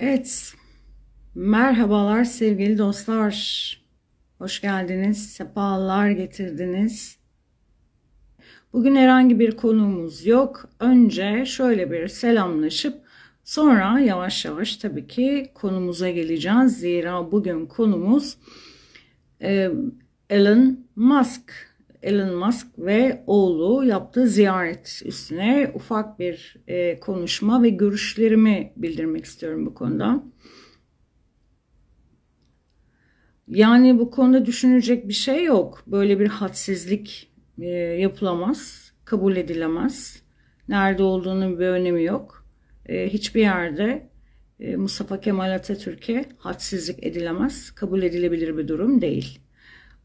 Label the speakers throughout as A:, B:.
A: Evet, merhabalar sevgili dostlar. Hoş geldiniz, sefalar getirdiniz. Bugün herhangi bir konuğumuz yok. Önce şöyle bir selamlaşıp sonra yavaş yavaş tabii ki konumuza geleceğiz. Zira bugün konumuz e, Elon Musk. Elon Musk ve oğlu yaptığı ziyaret üstüne ufak bir e, konuşma ve görüşlerimi bildirmek istiyorum bu konuda. Yani bu konuda düşünecek bir şey yok. Böyle bir hadsizlik e, yapılamaz, kabul edilemez. Nerede olduğunun bir önemi yok. E, hiçbir yerde e, Mustafa Kemal Atatürk'e hadsizlik edilemez, kabul edilebilir bir durum değil.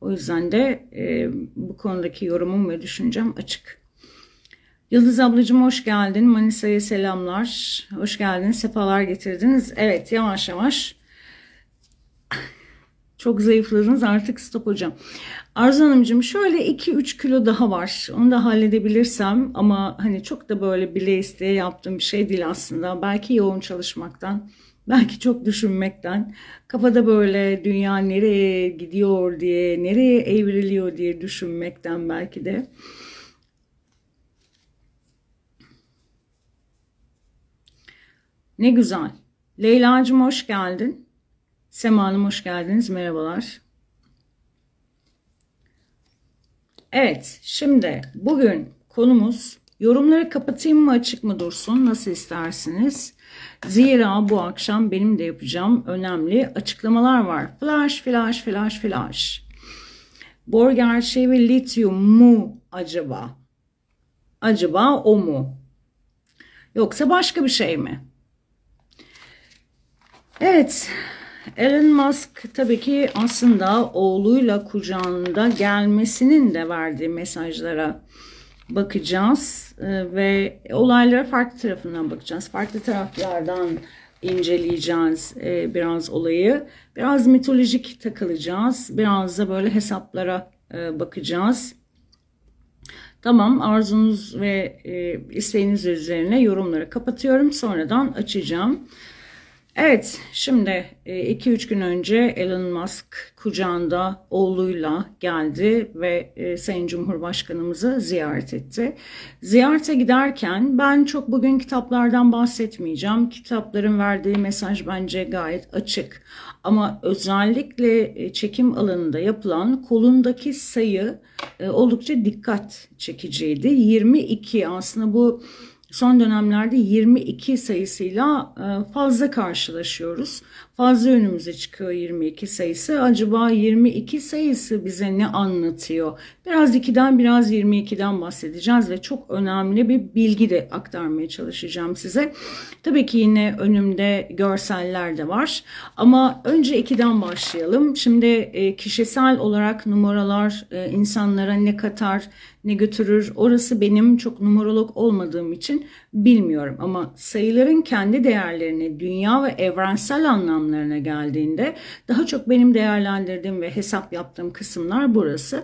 A: O yüzden de e, bu konudaki yorumum ve düşüncem açık. Yıldız ablacığım hoş geldin. Manisa'ya selamlar. Hoş geldiniz. Sefalar getirdiniz. Evet yavaş yavaş çok zayıfladınız artık stop hocam. Arzu Hanımcığım şöyle 2-3 kilo daha var. Onu da halledebilirsem ama hani çok da böyle bile isteye yaptığım bir şey değil aslında. Belki yoğun çalışmaktan, belki çok düşünmekten, kafada böyle dünya nereye gidiyor diye, nereye evriliyor diye düşünmekten belki de. Ne güzel. Leyla'cığım hoş geldin. Sema Hanım hoş geldiniz. Merhabalar. Evet, şimdi bugün konumuz yorumları kapatayım mı açık mı dursun nasıl istersiniz? Zira bu akşam benim de yapacağım önemli açıklamalar var. Flash, flash, flash, flash. Bor gerçeği ve lityum mu acaba? Acaba o mu? Yoksa başka bir şey mi? Evet, Elon Musk tabii ki aslında oğluyla kucağında gelmesinin de verdiği mesajlara bakacağız Ee, ve olaylara farklı tarafından bakacağız. Farklı taraflardan inceleyeceğiz e, biraz olayı. Biraz mitolojik takılacağız. Biraz da böyle hesaplara e, bakacağız. Tamam arzunuz ve e, isteğiniz üzerine yorumları kapatıyorum. Sonradan açacağım. Evet, şimdi 2-3 gün önce Elon Musk kucağında oğluyla geldi ve e, Sayın Cumhurbaşkanımızı ziyaret etti. Ziyarete giderken ben çok bugün kitaplardan bahsetmeyeceğim. Kitapların verdiği mesaj bence gayet açık. Ama özellikle e, çekim alanında yapılan kolundaki sayı e, oldukça dikkat çekiciydi. 22 aslında bu son dönemlerde 22 sayısıyla e, fazla karşılaşıyoruz. Fazla önümüze çıkıyor 22 sayısı. Acaba 22 sayısı bize ne anlatıyor? Biraz 2'den biraz 22'den bahsedeceğiz ve çok önemli bir bilgi de aktarmaya çalışacağım size. Tabii ki yine önümde görseller de var. Ama önce 2'den başlayalım. Şimdi e, kişisel olarak numaralar e, insanlara ne katar, ne götürür orası benim çok numerolog olmadığım için bilmiyorum. Ama sayıların kendi değerlerini dünya ve evrensel anlamlarına geldiğinde daha çok benim değerlendirdiğim ve hesap yaptığım kısımlar burası.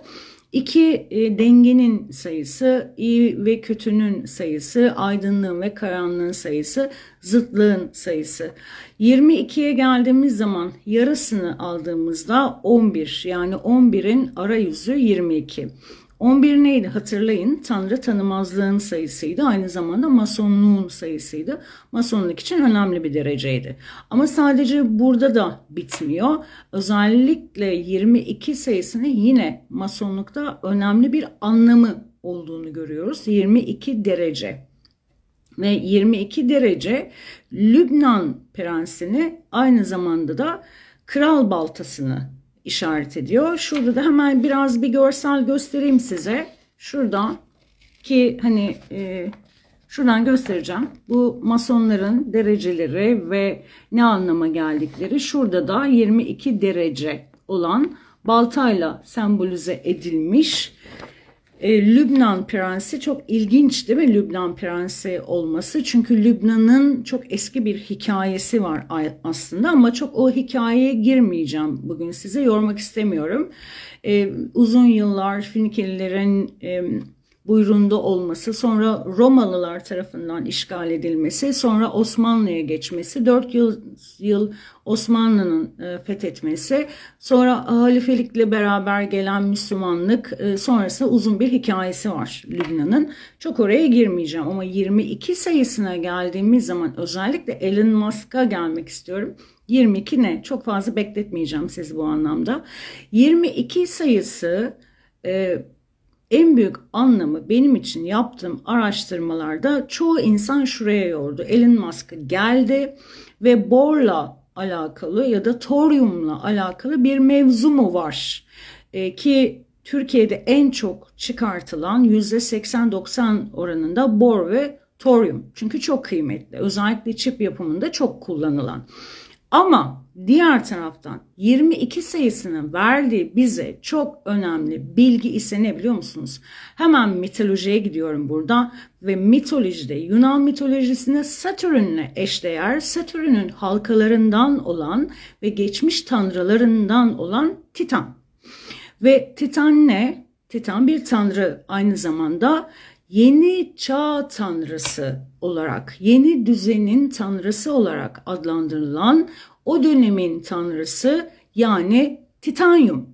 A: İki e, dengenin sayısı, iyi ve kötünün sayısı, aydınlığın ve karanlığın sayısı, zıtlığın sayısı. 22'ye geldiğimiz zaman yarısını aldığımızda 11 yani 11'in arayüzü 22. 11 neydi hatırlayın Tanrı tanımazlığın sayısıydı aynı zamanda masonluğun sayısıydı. Masonluk için önemli bir dereceydi. Ama sadece burada da bitmiyor. Özellikle 22 sayısını yine masonlukta önemli bir anlamı olduğunu görüyoruz. 22 derece ve 22 derece Lübnan prensini aynı zamanda da kral baltasını işaret ediyor. Şurada da hemen biraz bir görsel göstereyim size. Şurada ki hani e, şuradan göstereceğim. Bu masonların dereceleri ve ne anlama geldikleri. Şurada da 22 derece olan baltayla sembolize edilmiş e, Lübnan Prensi çok ilginç değil mi Lübnan Prensi olması? Çünkü Lübnan'ın çok eski bir hikayesi var aslında ama çok o hikayeye girmeyeceğim bugün size yormak istemiyorum. E, uzun yıllar Finikelilerin e, buyruğunda olması, sonra Romalılar tarafından işgal edilmesi, sonra Osmanlı'ya geçmesi, 4 yıl, yıl Osmanlı'nın e, fethetmesi, sonra halifelikle beraber gelen Müslümanlık, e, sonrası uzun bir hikayesi var Lübnan'ın. Çok oraya girmeyeceğim ama 22 sayısına geldiğimiz zaman özellikle Elon Musk'a gelmek istiyorum. 22 ne? Çok fazla bekletmeyeceğim sizi bu anlamda. 22 sayısı e, en büyük anlamı benim için yaptığım araştırmalarda çoğu insan şuraya yordu. Elon Musk geldi ve borla alakalı ya da toryumla alakalı bir mevzu mu var? E, ki Türkiye'de en çok çıkartılan %80-90 oranında bor ve toryum. Çünkü çok kıymetli. Özellikle çip yapımında çok kullanılan. Ama diğer taraftan 22 sayısını verdiği bize çok önemli bilgi ise ne biliyor musunuz? Hemen mitolojiye gidiyorum burada ve mitolojide Yunan mitolojisinde Satürn'le eşdeğer Satürn'ün halkalarından olan ve geçmiş tanrılarından olan Titan. Ve Titan ne? Titan bir tanrı aynı zamanda yeni çağ tanrısı olarak, yeni düzenin tanrısı olarak adlandırılan o dönemin tanrısı yani Titanyum.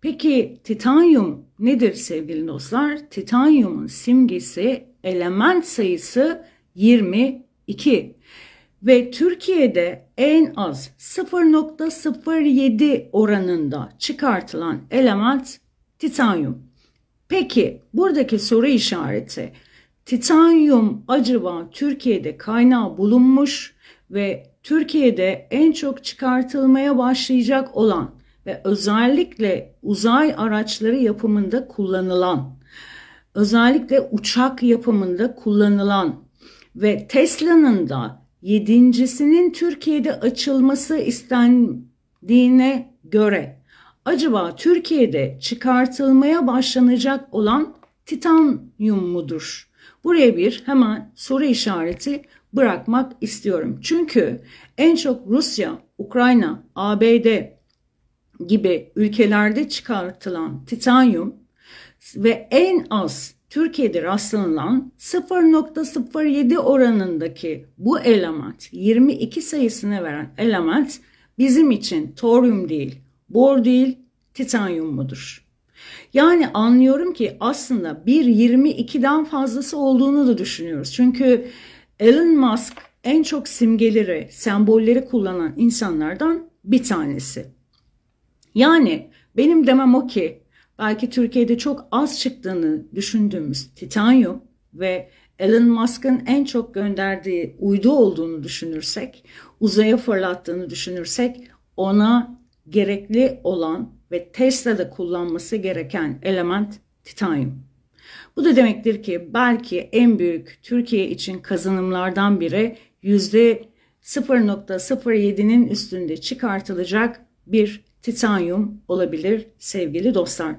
A: Peki Titanyum nedir sevgili dostlar? Titanyumun simgesi element sayısı 22 ve Türkiye'de en az 0.07 oranında çıkartılan element titanyum. Peki buradaki soru işareti titanyum acaba Türkiye'de kaynağı bulunmuş ve Türkiye'de en çok çıkartılmaya başlayacak olan ve özellikle uzay araçları yapımında kullanılan, özellikle uçak yapımında kullanılan ve Tesla'nın da yedincisinin Türkiye'de açılması istendiğine göre acaba Türkiye'de çıkartılmaya başlanacak olan titanyum mudur? Buraya bir hemen soru işareti bırakmak istiyorum. Çünkü en çok Rusya, Ukrayna, ABD gibi ülkelerde çıkartılan titanyum ve en az Türkiye'de rastlanılan 0.07 oranındaki bu element 22 sayısını veren element bizim için toryum değil, bor değil, titanyum mudur? Yani anlıyorum ki aslında bir 22'den fazlası olduğunu da düşünüyoruz. Çünkü Elon Musk en çok simgeleri, sembolleri kullanan insanlardan bir tanesi. Yani benim demem o ki belki Türkiye'de çok az çıktığını düşündüğümüz titanyum ve Elon Musk'ın en çok gönderdiği uydu olduğunu düşünürsek, uzaya fırlattığını düşünürsek ona gerekli olan ve Tesla'da kullanması gereken element titanyum. Bu da demektir ki belki en büyük Türkiye için kazanımlardan biri yüzde 0.07'nin üstünde çıkartılacak bir titanyum olabilir sevgili dostlar.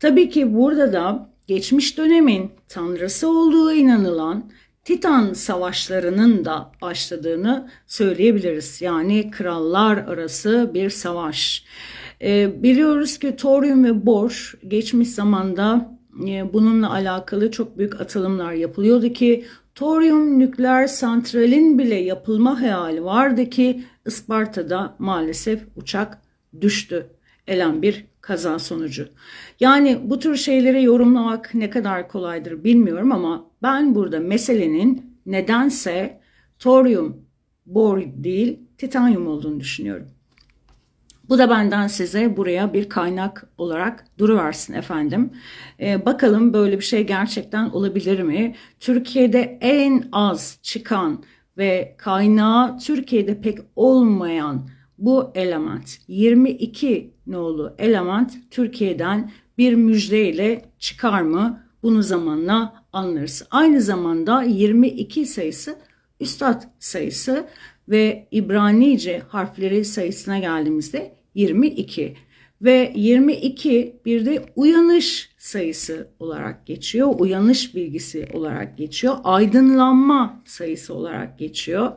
A: Tabii ki burada da geçmiş dönemin tanrısı olduğu inanılan Titan savaşlarının da başladığını söyleyebiliriz. Yani krallar arası bir savaş. E, biliyoruz ki toryum ve bor geçmiş zamanda e, bununla alakalı çok büyük atılımlar yapılıyordu ki toryum nükleer santralin bile yapılma hayali vardı ki Isparta'da maalesef uçak düştü. Elen bir kaza sonucu. Yani bu tür şeyleri yorumlamak ne kadar kolaydır bilmiyorum ama ben burada meselenin nedense toryum, bor değil titanyum olduğunu düşünüyorum. Bu da benden size buraya bir kaynak olarak duruversin efendim. Ee, bakalım böyle bir şey gerçekten olabilir mi? Türkiye'de en az çıkan ve kaynağı Türkiye'de pek olmayan bu element 22 nolu element Türkiye'den bir müjdeyle çıkar mı? Bunu zamanla anlarız. Aynı zamanda 22 sayısı üstad sayısı ve İbranice harfleri sayısına geldiğimizde 22 ve 22 bir de uyanış sayısı olarak geçiyor. Uyanış bilgisi olarak geçiyor. Aydınlanma sayısı olarak geçiyor.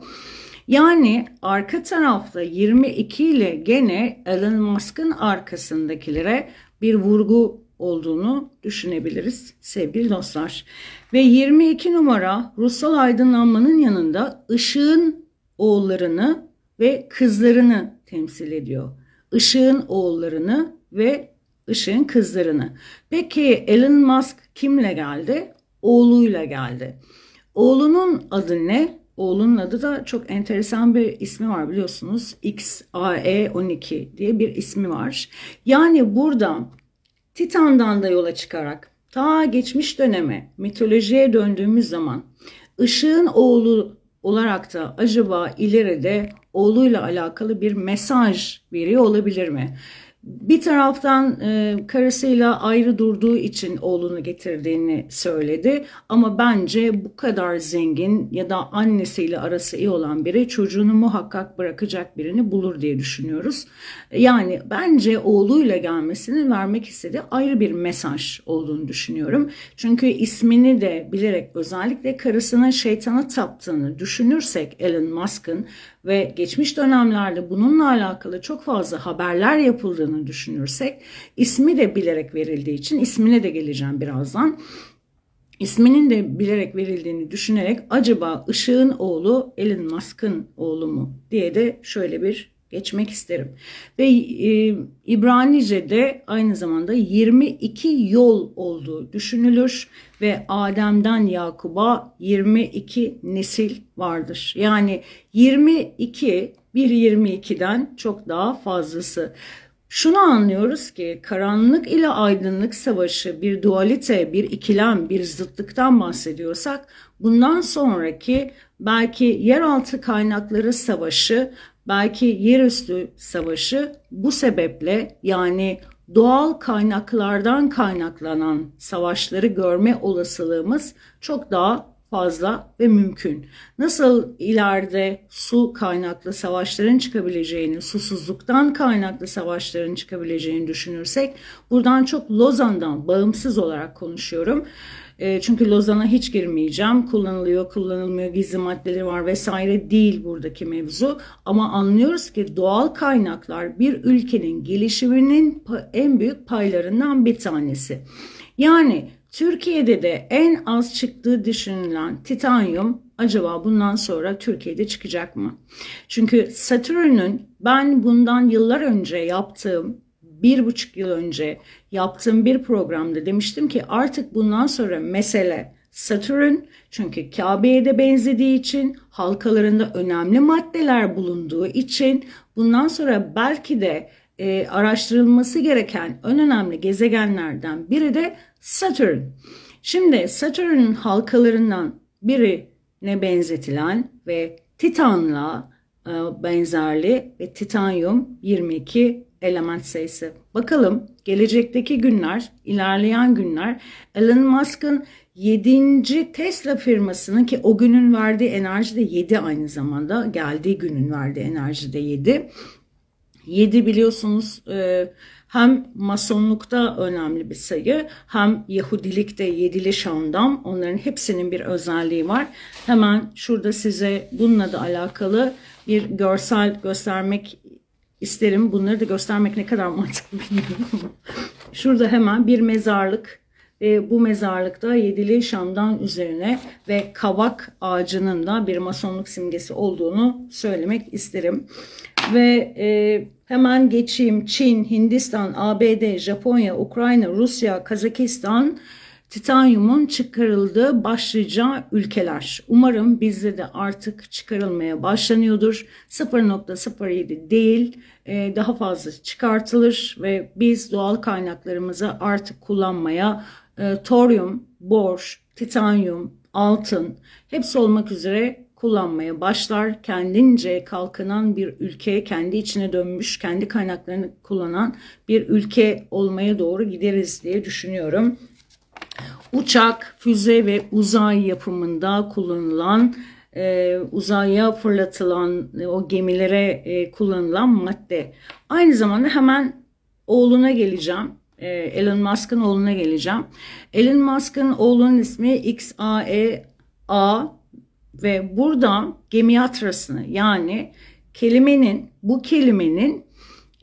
A: Yani arka tarafta 22 ile gene Elon Musk'ın arkasındakilere bir vurgu olduğunu düşünebiliriz sevgili dostlar. Ve 22 numara ruhsal aydınlanmanın yanında ışığın oğullarını ve kızlarını temsil ediyor. Işığın oğullarını ve ışığın kızlarını. Peki Elon Musk kimle geldi? Oğluyla geldi. Oğlunun adı ne? Oğlunun adı da çok enteresan bir ismi var biliyorsunuz. XAE12 diye bir ismi var. Yani burada Titan'dan da yola çıkarak ta geçmiş döneme mitolojiye döndüğümüz zaman ışığın oğlu olarak da acaba ileride oğluyla alakalı bir mesaj veriyor olabilir mi? Bir taraftan e, karısıyla ayrı durduğu için oğlunu getirdiğini söyledi. Ama bence bu kadar zengin ya da annesiyle arası iyi olan biri çocuğunu muhakkak bırakacak birini bulur diye düşünüyoruz. Yani bence oğluyla gelmesini vermek istediği ayrı bir mesaj olduğunu düşünüyorum. Çünkü ismini de bilerek özellikle karısının şeytana taptığını düşünürsek Elon Musk'ın ve geçmiş dönemlerde bununla alakalı çok fazla haberler yapıldığını düşünürsek ismi de bilerek verildiği için ismine de geleceğim birazdan. İsminin de bilerek verildiğini düşünerek acaba Işığın oğlu Elon Musk'ın oğlu mu diye de şöyle bir geçmek isterim. Ve e, İbranice'de aynı zamanda 22 yol olduğu düşünülür ve Adem'den Yakub'a 22 nesil vardır. Yani 22 bir 22'den çok daha fazlası. Şunu anlıyoruz ki karanlık ile aydınlık savaşı bir dualite, bir ikilem, bir zıtlıktan bahsediyorsak bundan sonraki belki yeraltı kaynakları savaşı belki yerüstü savaşı bu sebeple yani doğal kaynaklardan kaynaklanan savaşları görme olasılığımız çok daha fazla ve mümkün. Nasıl ileride su kaynaklı savaşların çıkabileceğini, susuzluktan kaynaklı savaşların çıkabileceğini düşünürsek buradan çok Lozan'dan bağımsız olarak konuşuyorum. E, çünkü Lozan'a hiç girmeyeceğim. Kullanılıyor, kullanılmıyor, gizli maddeleri var vesaire değil buradaki mevzu. Ama anlıyoruz ki doğal kaynaklar bir ülkenin gelişiminin en büyük paylarından bir tanesi. Yani Türkiye'de de en az çıktığı düşünülen titanyum acaba bundan sonra Türkiye'de çıkacak mı? Çünkü Satürn'ün ben bundan yıllar önce yaptığım bir buçuk yıl önce yaptığım bir programda demiştim ki artık bundan sonra mesele Satürn çünkü Kabe'ye de benzediği için halkalarında önemli maddeler bulunduğu için bundan sonra belki de e, araştırılması gereken en önemli gezegenlerden biri de Satürn. Şimdi Satürn'ün halkalarından biri ne benzetilen ve Titan'la e, benzerli ve Titanyum 22 element sayısı. Bakalım gelecekteki günler, ilerleyen günler Elon Musk'ın 7. Tesla firmasının ki o günün verdiği enerji de 7 aynı zamanda geldiği günün verdiği enerji de 7. 7 biliyorsunuz e, hem masonlukta önemli bir sayı hem Yahudilikte yedili şandam onların hepsinin bir özelliği var. Hemen şurada size bununla da alakalı bir görsel göstermek isterim. Bunları da göstermek ne kadar mantıklı bilmiyorum Şurada hemen bir mezarlık ve bu mezarlıkta yedili şamdan üzerine ve kavak ağacının da bir masonluk simgesi olduğunu söylemek isterim. Ve e, hemen geçeyim Çin, Hindistan, ABD, Japonya, Ukrayna, Rusya, Kazakistan, titanyumun çıkarıldığı başlıca ülkeler. Umarım bizde de artık çıkarılmaya başlanıyordur. 0.07 değil e, daha fazla çıkartılır ve biz doğal kaynaklarımızı artık kullanmaya e, toryum, bor, titanyum, altın hepsi olmak üzere kullanmaya başlar. Kendince kalkınan bir ülke, kendi içine dönmüş, kendi kaynaklarını kullanan bir ülke olmaya doğru gideriz diye düşünüyorum. Uçak, füze ve uzay yapımında kullanılan e, uzaya fırlatılan e, o gemilere e, kullanılan madde. Aynı zamanda hemen oğluna geleceğim. E, Elon Musk'ın oğluna geleceğim. Elon Musk'ın oğlunun ismi XAE A ve burada gemiatrasını yani kelimenin bu kelimenin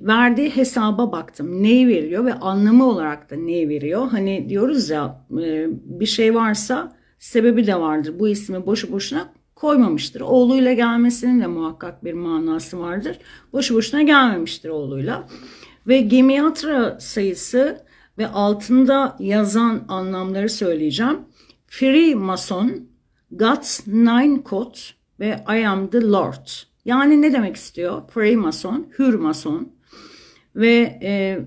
A: verdiği hesaba baktım. Neyi veriyor ve anlamı olarak da neyi veriyor? Hani diyoruz ya e, bir şey varsa sebebi de vardır. Bu ismi boşu boşuna koymamıştır. Oğluyla gelmesinin de muhakkak bir manası vardır. Boşu boşuna gelmemiştir oğluyla. Ve gemiatra sayısı ve altında yazan anlamları söyleyeceğim. Free Mason, God's Nine Code ve I am the Lord. Yani ne demek istiyor? Free Mason, Hür Mason ve e,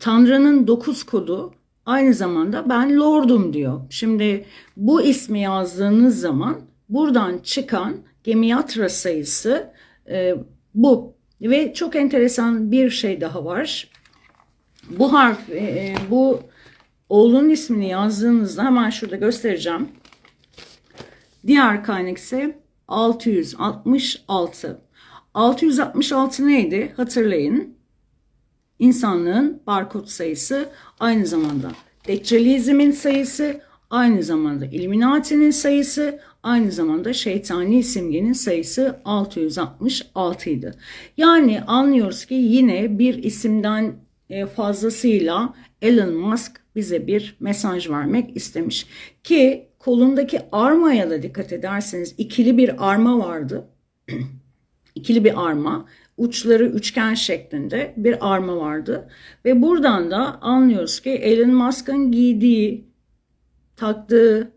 A: Tanrı'nın dokuz kodu aynı zamanda ben Lord'um diyor. Şimdi bu ismi yazdığınız zaman buradan çıkan gemiatra sayısı e, bu. Ve çok enteresan bir şey daha var. Bu harf, e, bu oğlunun ismini yazdığınızda hemen şurada göstereceğim. Diğer kaynak ise 666. 666 neydi? Hatırlayın. İnsanlığın barkod sayısı aynı zamanda Deccalizmin sayısı aynı zamanda Illuminati'nin sayısı aynı zamanda şeytani simgenin sayısı 666 idi. Yani anlıyoruz ki yine bir isimden e, fazlasıyla Elon Musk bize bir mesaj vermek istemiş. Ki kolundaki armaya da dikkat ederseniz ikili bir arma vardı. ikili bir arma. Uçları üçgen şeklinde bir arma vardı. Ve buradan da anlıyoruz ki Elon Musk'ın giydiği, taktığı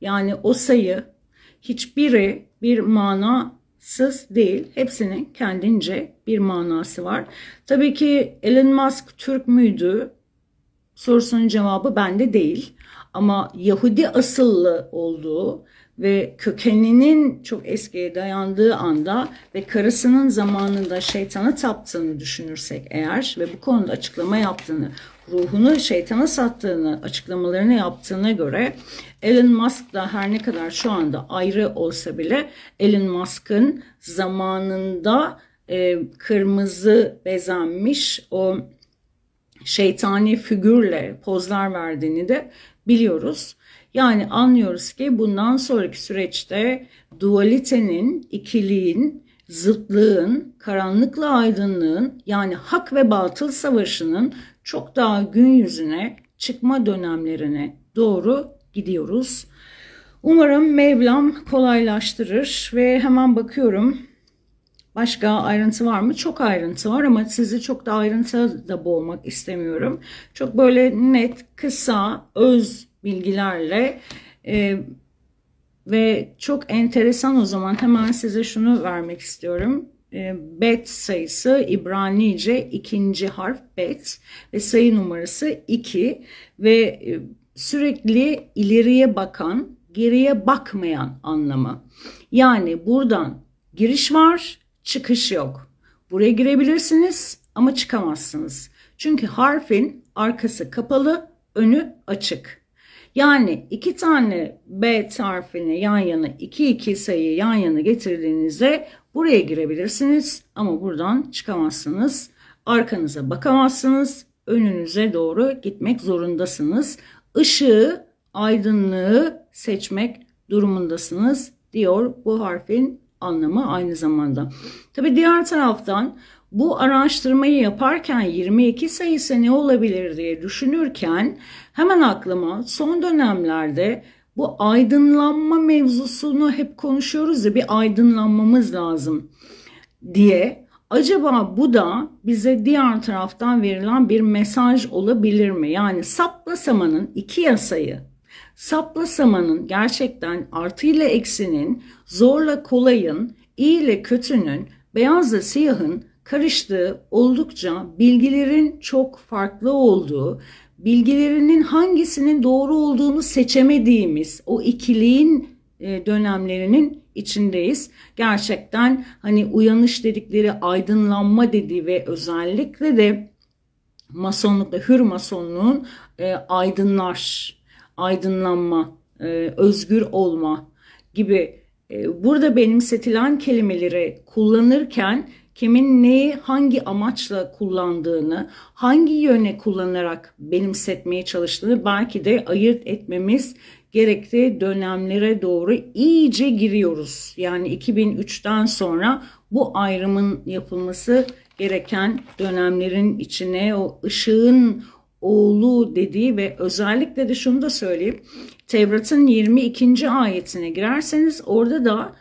A: yani o sayı hiçbiri bir manasız değil. Hepsinin kendince bir manası var. Tabii ki Elon Musk Türk müydü? Sorusunun cevabı bende değil. Ama Yahudi asıllı olduğu ve kökeninin çok eskiye dayandığı anda ve karısının zamanında şeytana taptığını düşünürsek eğer ve bu konuda açıklama yaptığını, ruhunu şeytana sattığını, açıklamalarını yaptığına göre Elon Musk da her ne kadar şu anda ayrı olsa bile Elon Musk'ın zamanında e, kırmızı bezenmiş o şeytani figürle pozlar verdiğini de biliyoruz. Yani anlıyoruz ki bundan sonraki süreçte dualitenin, ikiliğin, zıtlığın, karanlıkla aydınlığın yani hak ve batıl savaşının çok daha gün yüzüne çıkma dönemlerine doğru gidiyoruz. Umarım Mevlam kolaylaştırır ve hemen bakıyorum Başka ayrıntı var mı? Çok ayrıntı var ama sizi çok da ayrıntı da boğmak istemiyorum. Çok böyle net, kısa, öz bilgilerle e, ve çok enteresan o zaman hemen size şunu vermek istiyorum. E, bet sayısı İbranice ikinci harf bet ve sayı numarası 2 ve e, sürekli ileriye bakan, geriye bakmayan anlamı. Yani buradan giriş var, çıkış yok. Buraya girebilirsiniz ama çıkamazsınız. Çünkü harfin arkası kapalı, önü açık. Yani iki tane B harfini yan yana, iki iki sayıyı yan yana getirdiğinizde buraya girebilirsiniz ama buradan çıkamazsınız. Arkanıza bakamazsınız. Önünüze doğru gitmek zorundasınız. Işığı, aydınlığı seçmek durumundasınız diyor bu harfin anlamı aynı zamanda. Tabi diğer taraftan bu araştırmayı yaparken 22 sayısı ne olabilir diye düşünürken hemen aklıma son dönemlerde bu aydınlanma mevzusunu hep konuşuyoruz ya bir aydınlanmamız lazım diye. Acaba bu da bize diğer taraftan verilen bir mesaj olabilir mi? Yani saplasamanın iki yasayı saplasamanın gerçekten artı ile eksinin, zorla kolayın, iyi ile kötünün, beyazla siyahın karıştığı oldukça bilgilerin çok farklı olduğu, bilgilerinin hangisinin doğru olduğunu seçemediğimiz o ikiliğin e, dönemlerinin içindeyiz. Gerçekten hani uyanış dedikleri aydınlanma dediği ve özellikle de masonlukta hür masonluğun e, aydınlar aydınlanma, e, özgür olma gibi e, burada benimsetilen kelimeleri kullanırken kimin neyi hangi amaçla kullandığını, hangi yöne kullanarak benimsetmeye çalıştığını belki de ayırt etmemiz gerekli dönemlere doğru iyice giriyoruz. Yani 2003'ten sonra bu ayrımın yapılması gereken dönemlerin içine o ışığın oğlu dediği ve özellikle de şunu da söyleyeyim. Tevrat'ın 22. ayetine girerseniz orada da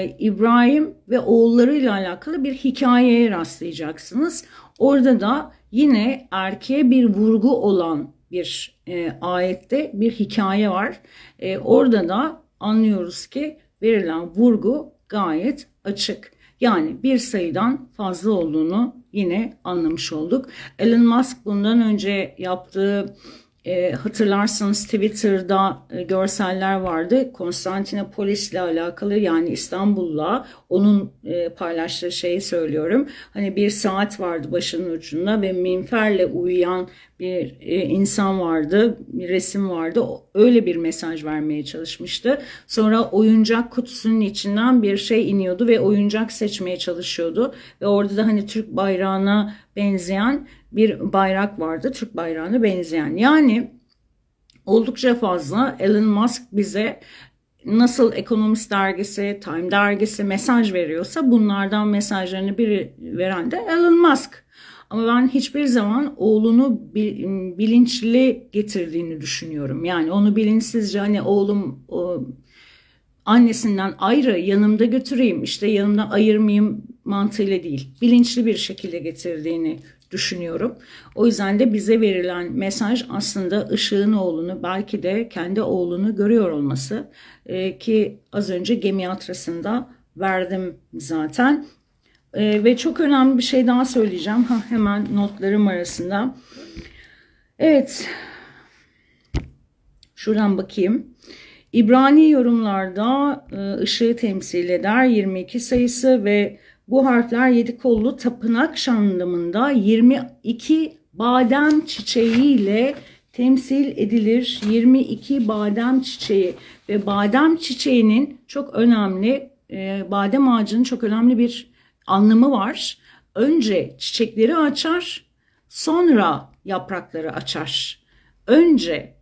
A: İbrahim ve oğullarıyla alakalı bir hikayeye rastlayacaksınız. Orada da yine erkeğe bir vurgu olan bir e, ayette bir hikaye var. E, orada da anlıyoruz ki verilen vurgu gayet açık. Yani bir sayıdan fazla olduğunu yine anlamış olduk. Elon Musk bundan önce yaptığı e, hatırlarsanız Twitter'da e, görseller vardı. Konstantinopolis ile alakalı yani İstanbul'la onun e, paylaştığı şeyi söylüyorum. Hani bir saat vardı başının ucunda ve minferle uyuyan bir e, insan vardı, bir resim vardı. Öyle bir mesaj vermeye çalışmıştı. Sonra oyuncak kutusunun içinden bir şey iniyordu ve oyuncak seçmeye çalışıyordu. Ve orada da hani Türk bayrağına benzeyen bir bayrak vardı. Türk bayrağına benzeyen. Yani oldukça fazla Elon Musk bize nasıl Economist dergisi, Time dergisi mesaj veriyorsa bunlardan mesajlarını biri veren de Elon Musk. Ama ben hiçbir zaman oğlunu bilinçli getirdiğini düşünüyorum. Yani onu bilinçsizce hani oğlum o, annesinden ayrı yanımda götüreyim işte yanımda ayırmayayım mantığıyla değil. Bilinçli bir şekilde getirdiğini düşünüyorum. O yüzden de bize verilen mesaj aslında ışığın oğlunu belki de kendi oğlunu görüyor olması ee, ki az önce gemi yatrasında verdim zaten. Ee, ve çok önemli bir şey daha söyleyeceğim. Ha, hemen notlarım arasında. Evet. Şuradan bakayım. İbrani yorumlarda e, ışığı temsil eder 22 sayısı ve bu harfler yedi kollu tapınak şandımında 22 badem çiçeğiyle temsil edilir. 22 badem çiçeği ve badem çiçeğinin çok önemli, e, badem ağacının çok önemli bir anlamı var. Önce çiçekleri açar, sonra yaprakları açar. Önce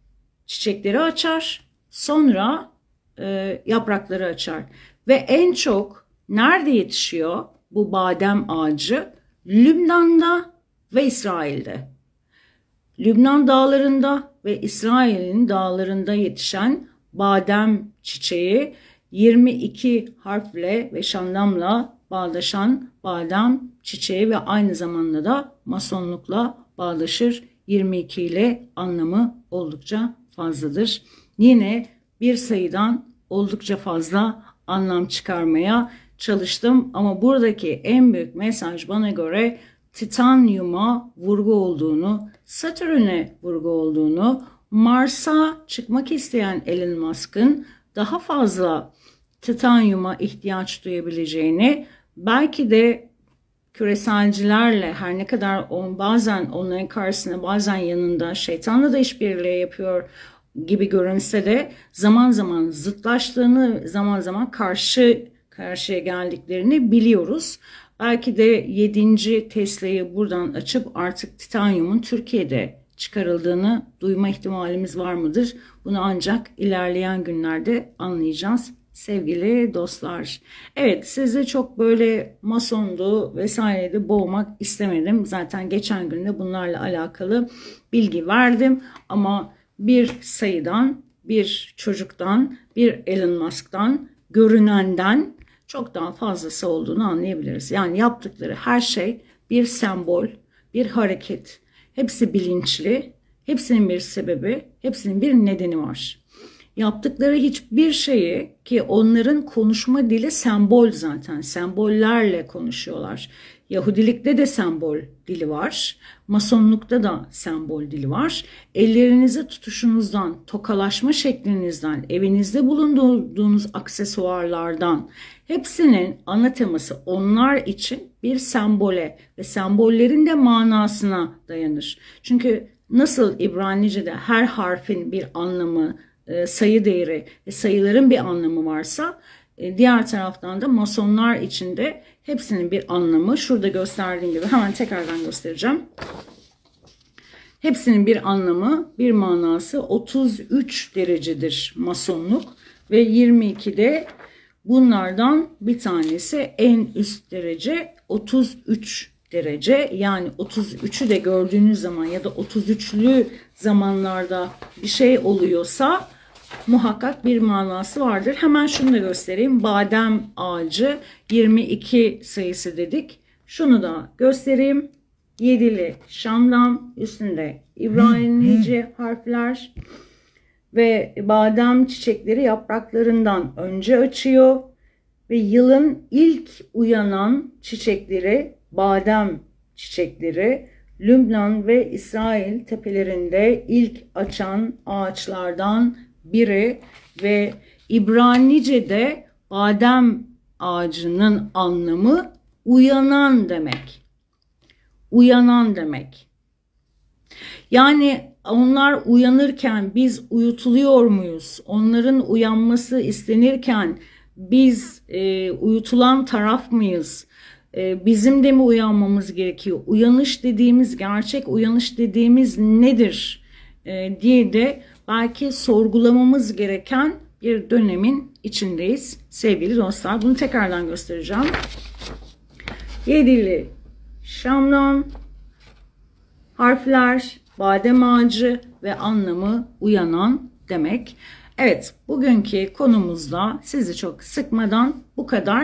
A: çiçekleri açar, sonra e, yaprakları açar. Ve en çok nerede yetişiyor bu badem ağacı? Lübnan'da ve İsrail'de. Lübnan dağlarında ve İsrail'in dağlarında yetişen badem çiçeği 22 harfle ve şandamla bağdaşan badem çiçeği ve aynı zamanda da masonlukla bağdaşır. 22 ile anlamı oldukça fazladır. Yine bir sayıdan oldukça fazla anlam çıkarmaya çalıştım ama buradaki en büyük mesaj bana göre titanyuma vurgu olduğunu, Satürn'e vurgu olduğunu, Mars'a çıkmak isteyen Elon Musk'ın daha fazla titanyuma ihtiyaç duyabileceğini, belki de küreselcilerle her ne kadar on, bazen onların karşısında bazen yanında şeytanla da işbirliği yapıyor gibi görünse de zaman zaman zıtlaştığını zaman zaman karşı karşıya geldiklerini biliyoruz. Belki de 7. Tesla'yı buradan açıp artık titanyumun Türkiye'de çıkarıldığını duyma ihtimalimiz var mıdır? Bunu ancak ilerleyen günlerde anlayacağız sevgili dostlar. Evet sizi çok böyle masondu vesairede boğmak istemedim. Zaten geçen günde bunlarla alakalı bilgi verdim ama bir sayıdan, bir çocuktan, bir Elon Musk'tan, görünenden çok daha fazlası olduğunu anlayabiliriz. Yani yaptıkları her şey bir sembol, bir hareket. Hepsi bilinçli, hepsinin bir sebebi, hepsinin bir nedeni var. Yaptıkları hiçbir şeyi ki onların konuşma dili sembol zaten. Sembollerle konuşuyorlar. Yahudilikte de sembol dili var. Masonlukta da sembol dili var. Ellerinizi tutuşunuzdan, tokalaşma şeklinizden, evinizde bulunduğunuz aksesuarlardan hepsinin ana teması onlar için bir sembole ve sembollerin de manasına dayanır. Çünkü nasıl İbranice'de her harfin bir anlamı, e, sayı değeri ve sayıların bir anlamı varsa e, diğer taraftan da masonlar içinde hepsinin bir anlamı şurada gösterdiğim gibi hemen tekrardan göstereceğim. Hepsinin bir anlamı, bir manası 33 derecedir masonluk ve 22'de bunlardan bir tanesi en üst derece 33 derece. Yani 33'ü de gördüğünüz zaman ya da 33'lü zamanlarda bir şey oluyorsa muhakkak bir manası vardır. Hemen şunu da göstereyim. Badem ağacı 22 sayısı dedik. Şunu da göstereyim. Yedili Şam'dan üstünde İbranice harfler ve badem çiçekleri yapraklarından önce açıyor ve yılın ilk uyanan çiçekleri badem çiçekleri Lübnan ve İsrail tepelerinde ilk açan ağaçlardan biri ve İbranice'de badem ağacının anlamı uyanan demek. Uyanan demek. Yani onlar uyanırken biz uyutuluyor muyuz? Onların uyanması istenirken biz e, uyutulan taraf mıyız? E, bizim de mi uyanmamız gerekiyor? Uyanış dediğimiz, gerçek uyanış dediğimiz nedir? E, diye de belki sorgulamamız gereken bir dönemin içindeyiz sevgili dostlar. Bunu tekrardan göstereceğim. Yedili Şam'dan harfler, badem ağacı ve anlamı uyanan demek. Evet, bugünkü konumuzda sizi çok sıkmadan bu kadar.